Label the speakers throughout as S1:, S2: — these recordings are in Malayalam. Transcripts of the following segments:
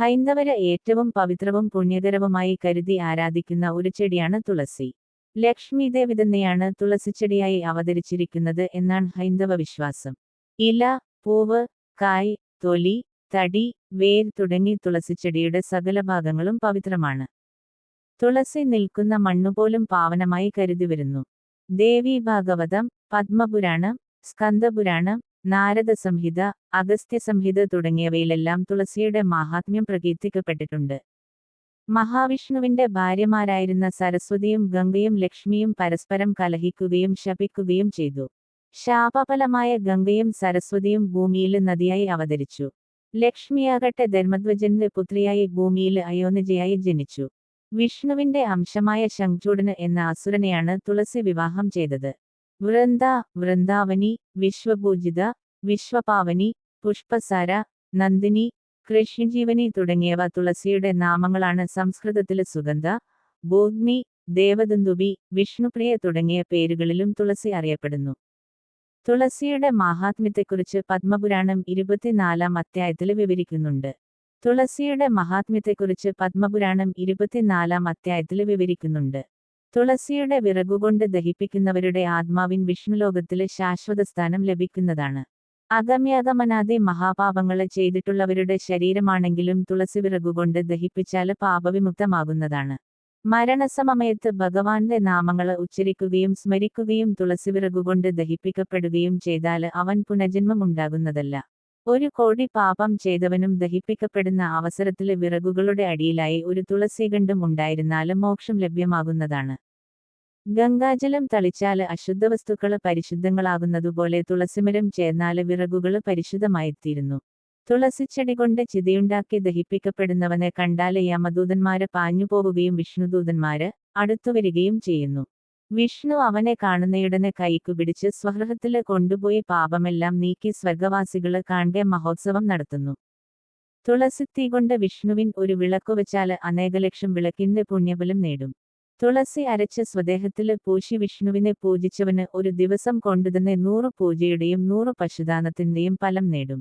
S1: ഹൈന്ദവര് ഏറ്റവും പവിത്രവും പുണ്യകരവുമായി കരുതി ആരാധിക്കുന്ന ഒരു ചെടിയാണ് തുളസി. ലക്ഷ്മി ദേവി തന്നെയാണ് തുളസിച്ചെടിയായി അവതരിച്ചിരിക്കുന്നത് എന്നാണ് ഹൈന്ദവ വിശ്വാസം. ഇല പൂവ് കായ് തൊലി തടി വേർ തുടങ്ങി തുളസിച്ചെടിയുടെ സകല ഭാഗങ്ങളും പവിത്രമാണ്. തുളസി നിൽക്കുന്ന മണ്ണുപോലും പാവനമായി കരുതി വരുന്നു. ദേവി ഭാഗവതം പത്മപുരാണം സ്കന്ദപുരാണം നാരദ സംഹിത അഗസ്ത്യ സംഹിത തുടങ്ങിയവയിലെല്ലാം തുളസിയുടെ മാഹാത്മ്യം പ്രകീർത്തിക്കപ്പെട്ടിട്ടുണ്ട്. മഹാവിഷ്ണുവിന്റെ ഭാര്യമാരായിരുന്ന സരസ്വതിയും ഗംഗയും ലക്ഷ്മിയും പരസ്പരം കലഹിക്കുകയും ശപിക്കുകയും ചെയ്തു. ശാപഫലമായ ഗംഗയും സരസ്വതിയും ഭൂമിയിൽ നദിയായി അവതരിച്ചു. ലക്ഷ്മിയാകട്ടെ ധർമ്മധ്വജന്റെ പുത്രിയായി ഭൂമിയിൽ അയോനിജയായി ജനിച്ചു. വിഷ്ണുവിന്റെ അംശമായ ശംഖ്ചൂടന് എന്ന അസുരനെയാണ് തുളസി വിവാഹം ചെയ്തത്. വൃന്ദ വൃന്ദാവനി വിശ്വപൂജിത വിശ്വപാവനി പുഷ്പസാര നന്ദിനി കൃഷ്ണജീവനി തുടങ്ങിയവ തുളസിയുടെ നാമങ്ങളാണ് സംസ്കൃതത്തിലെ സുഗന്ധ ഭൂഗ്നി ദേവദന്തുബി വിഷ്ണുപ്രിയ തുടങ്ങിയ പേരുകളിലും തുളസി അറിയപ്പെടുന്നു. തുളസിയുടെ മഹാത്മ്യത്തെക്കുറിച്ച് പത്മപുരാണം ഇരുപത്തിനാലാം അധ്യായത്തിൽ വിവരിക്കുന്നുണ്ട്. തുളസിയുടെ മഹാത്മ്യത്തെക്കുറിച്ച് പത്മപുരാണം ഇരുപത്തിനാലാം അധ്യായത്തിൽ വിവരിക്കുന്നുണ്ട്. തുളസിയുടെ വിറകുകൊണ്ട് ദഹിപ്പിക്കുന്നവരുടെ ആത്മാവിൻ വിഷ്ണുലോകത്തിലെ ശാശ്വത സ്ഥാനം ലഭിക്കുന്നതാണ്. അഗമ്യാഗമനാദി മഹാപാപങ്ങളെ ചെയ്തിട്ടുള്ളവരുടെ ശരീരമാണെങ്കിലും തുളസി വിറകുകൊണ്ട് ദഹിപ്പിച്ചാൽ പാപവിമുക്തമാകുന്നതാണ്. മരണസമയത്ത് ഭഗവാന്റെ നാമങ്ങളെ ഉച്ചരിക്കുകയും സ്മരിക്കുകയും തുളസി വിറകുകൊണ്ട് ദഹിപ്പിക്കപ്പെടുകയും ചെയ്താൽ അവൻ പുനജന്മം ഉണ്ടാകുന്നതല്ല. ഒരു കോടി പാപം ചെയ്തവനും ദഹിപ്പിക്കപ്പെടുന്ന അവസരത്തിലെ വിറകുകളുടെ അടിയിലായി ഒരു തുളസികണ്ഠം ഉണ്ടായിരുന്നാലും മോക്ഷം ലഭ്യമാകുന്നതാണ്. ഗംഗാജലം തളിച്ചാൽ അശുദ്ധ അശുദ്ധവസ്തുക്കൾ പരിശുദ്ധങ്ങളാകുന്നതുപോലെ തുളസിമരം ചേർന്നാൽ വിറകുകൾ പരിശുദ്ധമായിത്തീരുന്നു. തുളസിച്ചെടി കൊണ്ട് ചിതയുണ്ടാക്കി ദഹിപ്പിക്കപ്പെടുന്നവനെ കണ്ടാൽ യമദൂതന്മാരെ പാഞ്ഞുപോവുകയും വിഷ്ണുദൂതന്മാര് അടുത്തുവരികയും ചെയ്യുന്നു. വിഷ്ണു അവനെ കാണുന്നയുടനെ കൈക്കു പിടിച്ച് സ്വഗൃഹത്തിൽ കൊണ്ടുപോയി പാപമെല്ലാം നീക്കി സ്വർഗവാസികൾ കാണ്ടെ മഹോത്സവം നടത്തുന്നു. തുളസിത്തീ കൊണ്ട് വിഷ്ണുവിൻ ഒരു വിളക്കു വെച്ചാൽ അനേകലക്ഷം വിളക്കിന്റെ പുണ്യബലം നേടും. തുളസി അരച്ച സ്വദേഹത്തിൽ പൂശി വിഷ്ണുവിനെ പൂജിച്ചവന് ഒരു ദിവസം കൊണ്ടുതന്നെ നൂറ് പൂജയുടെയും നൂറ് പശുദാനത്തിന്റെയും ഫലം നേടും.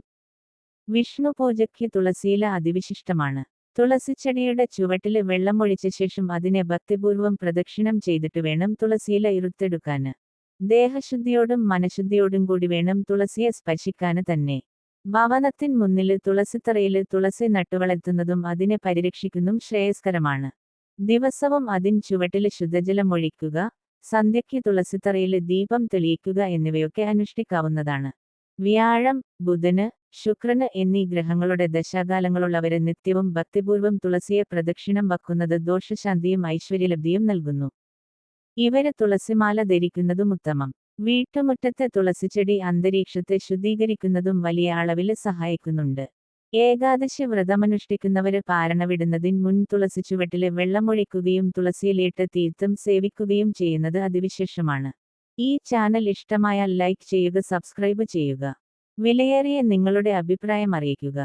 S1: വിഷ്ണു പൂജയ്ക്ക് തുളസിയില അതിവിശിഷ്ടമാണ്. തുളസിച്ചെടിയുടെ ചുവട്ടിൽ വെള്ളമൊഴിച്ച ശേഷം അതിനെ ഭക്തിപൂർവം പ്രദക്ഷിണം ചെയ്തിട്ട് വേണം തുളസിയില ഇരുത്തെടുക്കാന് ദേഹശുദ്ധിയോടും മനഃശുദ്ധിയോടും കൂടി വേണം തുളസിയെ സ്പർശിക്കാന് തന്നെ. ഭവനത്തിൻ മുന്നിൽ തുളസിത്തറയിൽ തുളസി നട്ടുവളർത്തുന്നതും അതിനെ പരിരക്ഷിക്കുന്നതും ശ്രേയസ്കരമാണ്. ദിവസവും അതിൻ ചുവട്ടിൽ ശുദ്ധജലം ഒഴിക്കുക സന്ധ്യയ്ക്ക് തുളസിത്തറയിൽ ദീപം തെളിയിക്കുക എന്നിവയൊക്കെ അനുഷ്ഠിക്കാവുന്നതാണ്. വ്യാഴം ബുധന് ശുക്രന് എന്നീ ഗ്രഹങ്ങളുടെ ദശാകാലങ്ങളുള്ളവരെ നിത്യവും ഭക്തിപൂർവം തുളസിയെ പ്രദക്ഷിണം വക്കുന്നത് ദോഷശാന്തിയും ഐശ്വര്യലബ്ധിയും നൽകുന്നു. ഇവർ തുളസിമാല ധരിക്കുന്നതും ഉത്തമം. വീട്ടുമുറ്റത്തെ തുളസിച്ചെടി അന്തരീക്ഷത്തെ ശുദ്ധീകരിക്കുന്നതും വലിയ അളവിൽ സഹായിക്കുന്നുണ്ട്. ഏകാദശി വ്രതമനുഷ്ഠിക്കുന്നവര് പാരണവിടുന്നതിൻ മുൻ തുളസിച്ചുവട്ടിൽ വെള്ളമൊഴിക്കുകയും തുളസിയിലിട്ട് തീർത്ഥം സേവിക്കുകയും ചെയ്യുന്നത് അതിവിശേഷമാണ്. ഈ ചാനൽ ഇഷ്ടമായാൽ ലൈക്ക് ചെയ്യുക സബ്സ്ക്രൈബ് ചെയ്യുക. വിലയേറിയ നിങ്ങളുടെ അഭിപ്രായം അറിയിക്കുക.